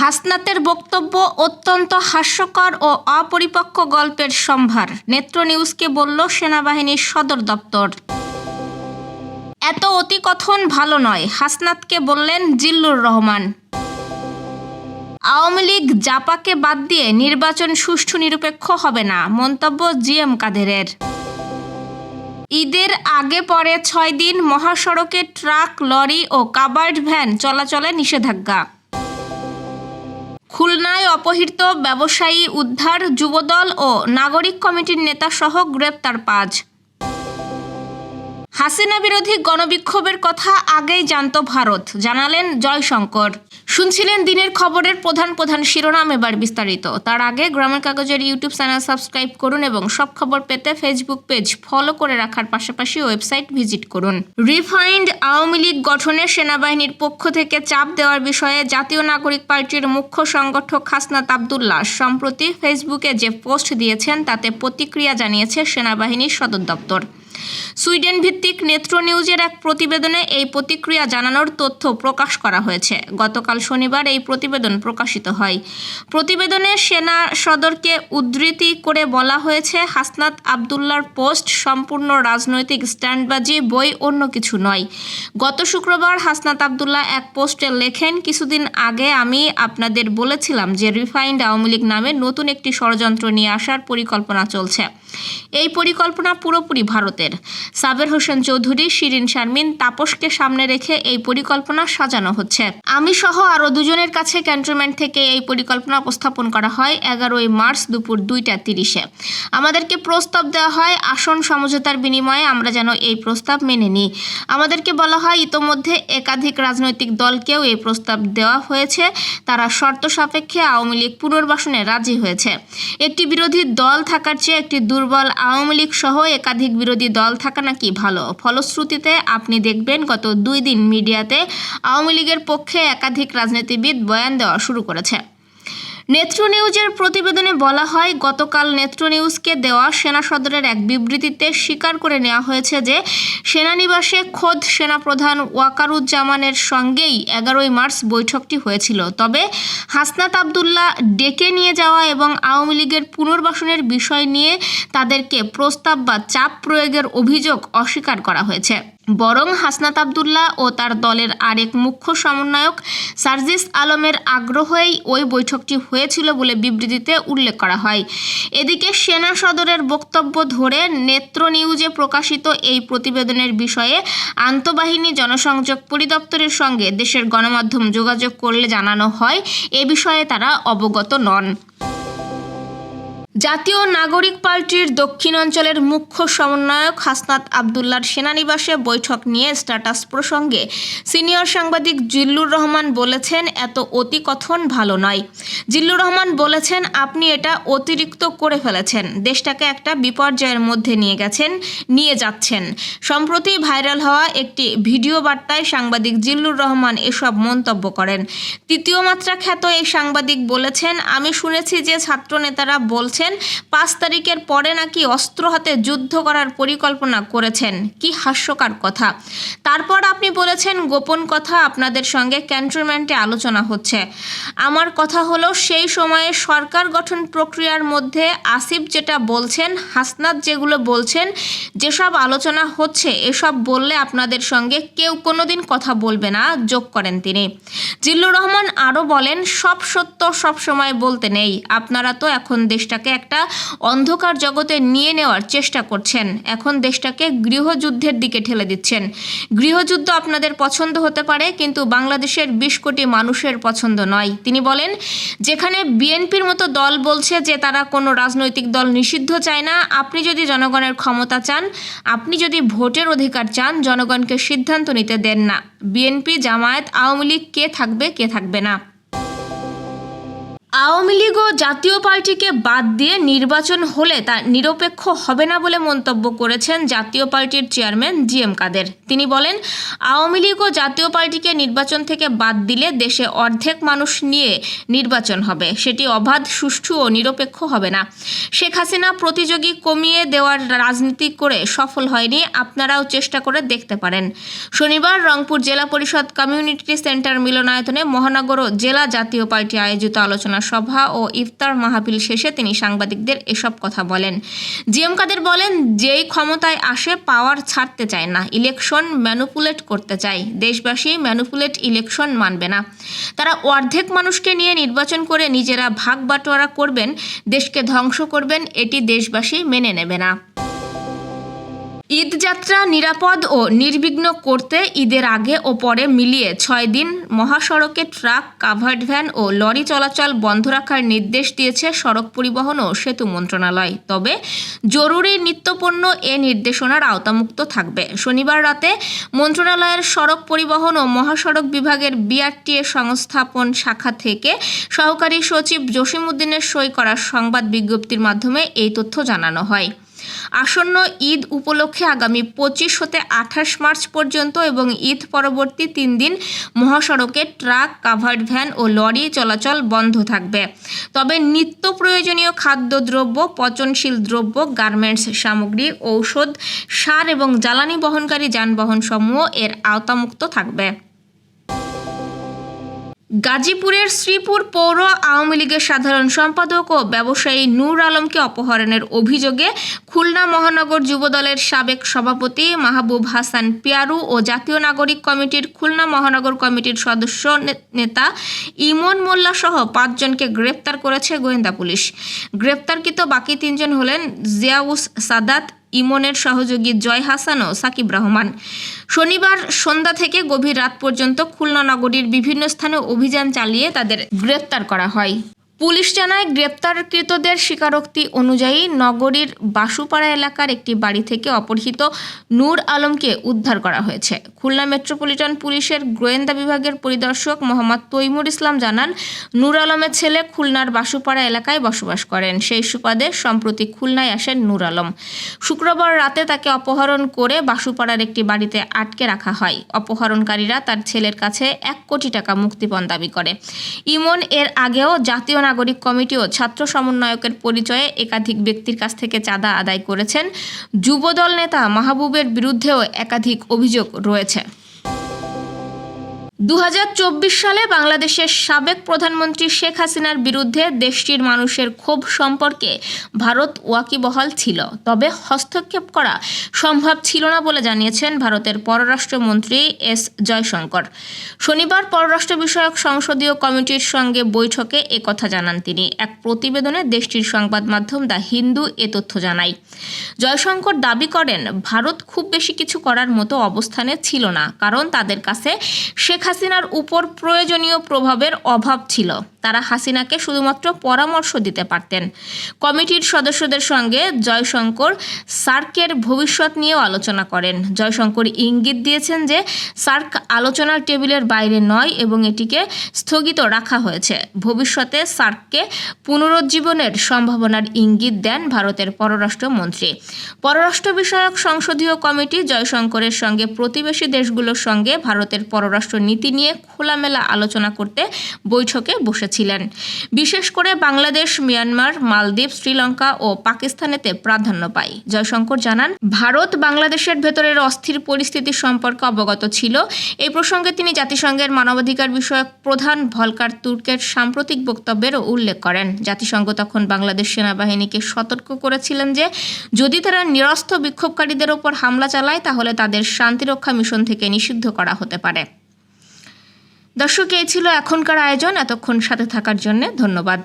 হাসনাতের বক্তব্য অত্যন্ত হাস্যকর ও অপরিপক্ক গল্পের সম্ভার। নেত্র নিউজকে বলল, সেনাবাহিনীর সদর দপ্তর। এত অতিকথন ভালো নয়, হাসনাতকে বললেন জিল্লুর রহমান। আওয়ামী লীগ জাপাকে বাদ দিয়ে নির্বাচন সুষ্ঠু নিরপেক্ষ হবে না, মন্তব্য জি এম কাদেরের। ঈদের আগে পরে ছয় দিন মহাসড়কে ট্রাক, লরি ও কাবার্ড ভ্যান চলাচলে নিষেধাজ্ঞা। খুলনায় অপহৃত ব্যবসায়ী উদ্ধার যুবদল ও নাগরিক কমিটির নেতাসহ গ্রেপ্তার পাঁচ। হাসিনা বিরোধী গণবিক্ষোভের কথা আগেই জানত ভারত। জানালেন জয়শঙ্কর। শুনছিলেন দিনের খবরের প্রধান প্রধান শিরোনাম এবার বিস্তারিত। তার আগে গ্রামের কাগজের ইউটিউব চ্যানেল সাবস্ক্রাইব করুন এবং সব খবর পেতে ফেসবুক পেজ ফলো করে রাখার পাশাপাশি ওয়েবসাইট ভিজিট করুন। রিফাইন্ড আওয়ামী লীগ গঠনে সেনাবাহিনীর পক্ষ থেকে চাপ দেওয়ার বিষয়ে জাতীয় নাগরিক পার্টির মুখ্য সংগঠক হাসনাত আবদুল্লাহ সম্প্রতি ফেসবুকে যে পোস্ট দিয়েছেন তাতে প্রতিক্রিয়া জানিয়েছে সেনাবাহিনীর সদর দপ্তর। সুইডেন ভিত্তিক নেত্র নিউজের এক প্রতিবেদনে এই প্রতিক্রিয়া জানানোর তথ্য প্রকাশ করা হয়েছে। গতকাল শনিবার এই প্রতিবেদন প্রকাশিত হয়। প্রতিবেদনে সেনা সদরকে উদ্ধৃতি করে বলা হয়েছে, হাসনাত আবদুল্লার পোস্ট সম্পূর্ণ রাজনৈতিক স্ট্যান্ডবাজি, বই অন্য কিছু নয়। গত শুক্রবার হাসনাত আবদুল্লাহ এক পোস্টে লেখেন, কিছুদিন আগে আমি আপনাদের বলেছিলাম যে রিফাইন্ড আওয়ামী লীগ নামে নতুন একটি ষড়যন্ত্র নিয়ে আসার পরিকল্পনা চলছে। এই পরিকল্পনা পুরোপুরি ভারতের। সাবের হোসেন চৌধুরী, শিরিন শারমিন, তাপসকে সামনে রেখে এই পরিকল্পনা সাজানো হচ্ছে। আমি সহ আরও দুজনের কাছে ক্যান্টনমেন্ট থেকে এই পরিকল্পনা উপস্থাপন করা হয় এগারোই মার্চ দুপুর দুইটা তিরিশে। আমাদেরকে প্রস্তাব দেওয়া হয়, আসন সমঝোতার বিনিময়ে আমরা যেন এই প্রস্তাব মেনে নিই। আমাদেরকে বলা হয়, ইতোমধ্যে একাধিক রাজনৈতিক দলকেও এই প্রস্তাব দেওয়া হয়েছে। তারা শর্ত সাপেক্ষে আওয়ামী লীগ পুনর্বাসনে রাজি হয়েছে। একটি বিরোধী দল থাকার চেয়ে একটি দুর্বল আওয়ামী লীগ সহ একাধিক বিরোধী দল থাকা নাকি ভালো? ফলশ্রুতিতে আপনি দেখবেন গত দুই দিন মিডিয়াতে আওয়ামী লীগের পক্ষে একাধিক রাজনীতিবিদ বয়ান দেওয়া শুরু করেছে। নেত্র নিউজের প্রতিবেদনে বলা হয়, গতকাল নেত্র নিউজকে দেওয়া সেনা সদরের এক বিবৃতিতে স্বীকার করে নেওয়া হয়েছে যে, সেনানিবাসে খোদ সেনাপ্রধান ওয়াকারুজ্জামানের সঙ্গেই এগারোই মার্চ বৈঠকটি হয়েছিল। তবে হাসনাত আবদুল্লাহ ডেকে নিয়ে যাওয়া এবং আওয়ামী লীগের পুনর্বাসনের বিষয় নিয়ে তাদেরকে প্রস্তাব বা চাপ প্রয়োগের অভিযোগ অস্বীকার করা হয়েছে। বরং হাসনাত আবদুল্লাহ ও তার দলের আরেক মুখ্য সমন্বয়ক সার্জিস আলমের আগ্রহেই ওই বৈঠকটি হয়েছিল বলে বিবৃতিতে উল্লেখ করা হয়। এদিকে সেনা সদরের বক্তব্য ধরে নেত্র নিউজে প্রকাশিত এই প্রতিবেদনের বিষয়ে আন্তঃবাহিনী জনসংযোগ পরিদপ্তরের সঙ্গে দেশের গণমাধ্যম যোগাযোগ করলে জানানো হয়, এ বিষয়ে তারা অবগত নন। জাতীয় নাগরিক পার্টির দক্ষিণ অঞ্চলের মুখ্য সমন্বয়ক হাসনাত আবদুল্লার সেনানিবাসে বৈঠক নিয়ে স্ট্যাটাস প্রসঙ্গে সিনিয়র সাংবাদিক জিল্লুর রহমান বলেছেন, এত অতিকথন ভালো নয়। জিল্লুর রহমান বলেছেন, আপনি এটা অতিরিক্ত করে ফেলেছেন। দেশটাকে একটা বিপর্যয়ের মধ্যে নিয়ে গেছেন, নিয়ে যাচ্ছেন। সম্প্রতি ভাইরাল হওয়া একটি ভিডিও বার্তায় সাংবাদিক জিল্লুর রহমান এসব মন্তব্য করেন। তৃতীয় মাত্রা খ্যাত এই সাংবাদিক বলেছেন, আমি শুনেছি যে ছাত্র নেতারা বলছেন, পাঁচ তারিখের পরে নাকি অস্ত্র হাতে যুদ্ধ করার পরিকল্পনা করেছেন। কি হাস্যকর কথা। তারপর আপনি বলেছেন, গোপন কথা আপনাদের সঙ্গে ক্যান্টনমেন্টে আলোচনা হচ্ছে। আমার কথা হলো, সেই সময়ে সরকার গঠন প্রক্রিয়ার মধ্যে আসিফ যেটা বলছেন, হাসনাত যেগুলো বলছেন, যেসব আলোচনা হচ্ছে, এসব বললে আপনাদের সঙ্গে কেউ কোনোদিন কথা বলবে না, যোগ করেন তিনি। জিল্লুর রহমান আরও বলেন, সব সত্য সব সময় বলতে নেই। আপনারা তো এখন দেশটাকে একটা অন্ধকার জগতে নিয়ে নেওয়ার চেষ্টা করছেন। এখন দেশটাকে গৃহযুদ্ধের দিকে ঠেলে দিচ্ছেন। গৃহযুদ্ধ আপনাদের পছন্দ হতে পারে, কিন্তু বাংলাদেশের বিশ কোটি মানুষের পছন্দ নয়। তিনি বলেন, যেখানে বিএনপির মতো দল বলছে যে তারা কোনো রাজনৈতিক দল নিষিদ্ধ চায় না, আপনি যদি জনগণের ক্ষমতা চান, আপনি যদি ভোটের অধিকার চান, জনগণকে সিদ্ধান্ত নিতে দেন না। বিএনপি, জামায়াত, আওয়ামী লীগ কে থাকবে কে থাকবে না? আওয়ামী লীগ ও জাতীয় পার্টিকে বাদ দিয়ে নির্বাচন হলে তা নিরপেক্ষ হবে না বলে মন্তব্য করেছেন জাতীয় পার্টির চেয়ারম্যান জি এম কাদের। তিনি বলেন, আওয়ামী লীগ ও জাতীয় পার্টিকে নির্বাচন থেকে বাদ দিলে দেশে অর্ধেক মানুষ নিয়ে নির্বাচন হবে। সেটি অবাধ, সুষ্ঠু ও নিরপেক্ষ হবে না। শেখ হাসিনা প্রতিযোগী কমিয়ে দেওয়ার রাজনীতি করে সফল হয়নি, আপনারাও চেষ্টা করে দেখতে পারেন। শনিবার রংপুর জেলা পরিষদ কমিউনিটি সেন্টার মিলনায়তনে মহানগর ও জেলা জাতীয় পার্টি আয়োজিত আলোচনা সভা ও ইফতার মাহফিল শেষে তিনি সাংবাদিকদের এসব কথা বলেন। জিএম কাদের বলেন, যেই ক্ষমতায় আসে, পাওয়ার ছাড়তে চায় না, ইলেকশন ম্যানুপুলেট করতে চায়। দেশবাসী ম্যানুপুলেট ইলেকশন মানবে না। তারা অর্ধেক মানুষকে নিয়ে নির্বাচন করে নিজেরা ভাগ বাটোয়ারা করবেন, দেশকে ধ্বংস করবেন, এটি দেশবাসী মেনে নেবে না। ঈদযাত্রা নিরাপদ ও নির্বিঘ্ন করতে ঈদের আগে ও পরে মিলিয়ে ছয় দিন মহাসড়কে ট্রাক, কাভার্ড ভ্যান ও লরি চলাচল বন্ধ রাখার নির্দেশ দিয়েছে সড়ক পরিবহন ও সেতু মন্ত্রণালয়। তবে জরুরি নিত্যপণ্য এ নির্দেশনার আওতামুক্ত থাকবে। শনিবার রাতে মন্ত্রণালয়ের সড়ক পরিবহন ও মহাসড়ক বিভাগের বিআরটিএ সংস্থাপন শাখা থেকে সহকারী সচিব জসিমউদ্দিনের সই করা সংবাদ বিজ্ঞপ্তির মাধ্যমে এই তথ্য জানানো হয়। আসন্ন ঈদ উপলক্ষে আগামী পঁচিশ হতে আঠাশ মার্চ পর্যন্ত এবং ঈদ পরবর্তী তিন দিন মহাসড়কে ট্রাক, কাভার্ড ভ্যান ও লরি চলাচল বন্ধ থাকবে। তবে নিত্য প্রয়োজনীয় খাদ্যদ্রব্য, পচনশীল দ্রব্য, গার্মেন্টস সামগ্রী, ঔষধ, সার এবং জ্বালানি বহনকারী যানবাহন সমূহ এর আওতামুক্ত থাকবে। গাজীপুরের শ্রীপুর পৌর আওয়ামী লীগের সাধারণ সম্পাদক ও ব্যবসায়ী নূর আলমকে অপহরণের অভিযোগে খুলনা মহানগর যুবদলের সাবেক সভাপতি মাহবুব হাসান পিয়ারু ও জাতীয় নাগরিক কমিটির খুলনা মহানগর কমিটির সদস্য নেতা ইমন মোল্লা সহ পাঁচজনকে গ্রেপ্তার করেছে গোয়েন্দা পুলিশ। গ্রেপ্তারকৃত বাকি তিনজন হলেন জিয়াউস সাদাত ইমনের সহযোগী জয় হাসান ও সাকিব রহমান। শনিবার সন্ধ্যা থেকে গভীর রাত পর্যন্ত খুলনা নগরীর বিভিন্ন স্থানে অভিযান চালিয়ে তাদের গ্রেপ্তার করা হয়। পুলিশ জানায়, গ্রেপ্তারকৃতদের স্বীকারোক্তি অনুযায়ী নগরীর বাসুপাড়া এলাকার একটি বাড়ি থেকে অপহৃত নূর আলমকে উদ্ধার করা হয়েছে। খুলনা মেট্রোপলিটন পুলিশের গোয়েন্দা বিভাগের পরিদর্শক মোহাম্মদ তৈমুর ইসলাম জানান, নূর আলমের ছেলে খুলনার বাসুপাড়া এলাকায় বসবাস করেন। সেই সুবাদে সম্প্রতি খুলনায় আসেন নূর আলম। শুক্রবার রাতে তাকে অপহরণ করে বাসুপাড়ার একটি বাড়িতে আটকে রাখা হয়। অপহরণকারীরা তার ছেলের কাছে এক কোটি টাকা মুক্তিপণ দাবি করে। ইমন এর আগেও জাতীয় নাগরিক কমিটি ও ছাত্র সমন্বয়কের পরিচয়ে একাধিক ব্যক্তির কাছ থেকে চাঁদা আদায় করেছেন। যুবদল নেতা মাহবুবের বিরুদ্ধেও একাধিক অভিযোগ রয়েছে। দু হাজার চব্বিশ সালে বাংলাদেশের সাবেক প্রধানমন্ত্রী শেখ হাসিনার বিরুদ্ধে দেশটির মানুষের ক্ষোভ সম্পর্কে ভারত ওয়াকিবহাল ছিল। তবে হস্তক্ষেপ করা সম্ভব ছিল না বলে জানিয়েছেন ভারতের পররাষ্ট্রমন্ত্রী এস জয়শঙ্কর। শনিবার পররাষ্ট্র বিষয়ক সংসদীয় কমিটির সঙ্গে বৈঠকে একথা জানান তিনি। এক প্রতিবেদনে দেশটির সংবাদ মাধ্যম দ্য হিন্দু এ তথ্য জানায়, জয়শঙ্কর দাবি করেন, ভারত খুব বেশি কিছু করার মতো অবস্থানে ছিল না, কারণ তাদের কাছে শেখ হাসিনার উপর প্রয়োজনীয় প্রভাবের অভাব ছিল। তারা হাসিনাকে শুধুমাত্র পরামর্শ দিতে পারতেন। কমিটির সদস্যদের সঙ্গে জয়শঙ্কর সার্কের ভবিষ্যৎ নিয়েও আলোচনা করেন। জয়শঙ্কর ইঙ্গিত দিয়েছেন যে, সার্ক আলোচনার টেবিলের বাইরে নয় এবং এটিকে স্থগিত রাখা হয়েছে। ভবিষ্যতে সার্ককে পুনরুজ্জীবনের সম্ভাবনার ইঙ্গিত দেন ভারতের পররাষ্ট্রমন্ত্রী। পররাষ্ট্র বিষয়ক সংসদীয় কমিটি জয়শঙ্করের সঙ্গে প্রতিবেশী দেশগুলোর সঙ্গে ভারতের পররাষ্ট্র নীতি নিয়ে খোলামেলা আলোচনা করতে বৈঠকে বসেছিলেন বিশেষ করে বাংলাদেশ, মিয়ানমার, মালদ্বীপ, শ্রীলঙ্কা ও পাকিস্তানেতে প্রাধান্য পায়। জয়শঙ্কর জানান, ভারত বাংলাদেশের ভেতরের অস্থির পরিস্থিতি সম্পর্কে অবগত ছিল। এই প্রসঙ্গে তিনি জাতিসংঘের মানবাধিকার বিষয়ক প্রধান ভলকার তুর্কের সাম্প্রতিক বক্তব্যেরও উল্লেখ করেন। জাতিসংঘ তখন বাংলাদেশ সেনাবাহিনীকে সতর্ক করেছিলেন যে, যদি তারা নিরস্ত্র বিক্ষোভকারীদের ওপর হামলা চালায়, তাহলে তাদের শান্তিরক্ষা মিশন থেকে নিষিদ্ধ করা হতে পারে। দর্শক এই ছিল এখনকার আয়োজন। এতক্ষণ সাথে থাকার জন্য ধন্যবাদ।